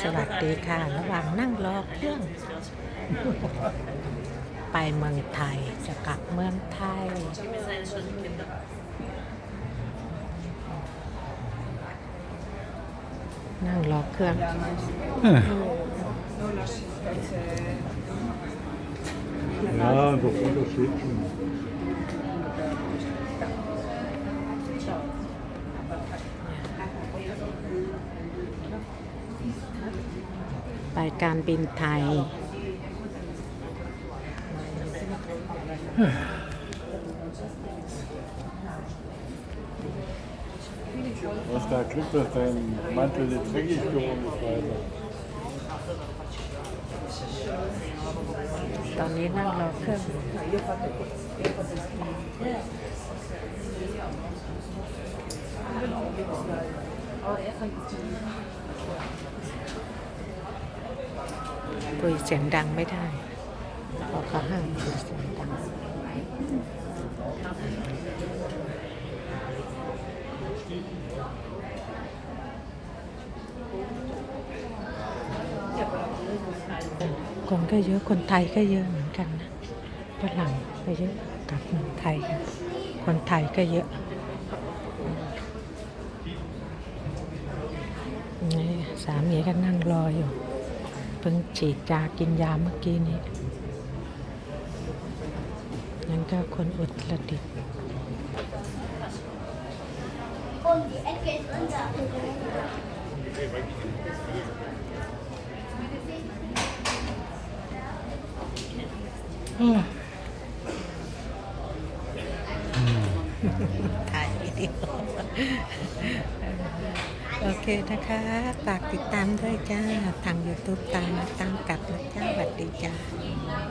สวัสดีค่ะ ระหว่างนั่งรอเครื่อง ไปเมืองไทย จะกลับเมืองไทย นั่งรอเครื่อง Ja, beaucoup de ไปการบินไทย Was da Glück, dass dein Mantel nicht dreckig geworden ist weiter. ตอนนี้นั่งรอเครื่อง คุยเสียงดังไม่ได้เพราะเขาห้ามคุยเสียงดังคนก็เยอะคนไทยก็เยอะเหมือนกันนะฝรั่งก็เยอะกับเมืองไทยกันคนไทยก็เยอะนี่สามีก็นั่งรออยู่ เพิ่งฉีดยากินยาเมื่อกี้นี้นั่นก็คนอุตรดิตถ์ Und die Ecke ist unser. ถ่ายวิดีโอโอ เคนะคะ ฝากติดตามด้วยจ้า ทาง YouTube ตามมาตั้กับนะจ้าสวัสดีจ้า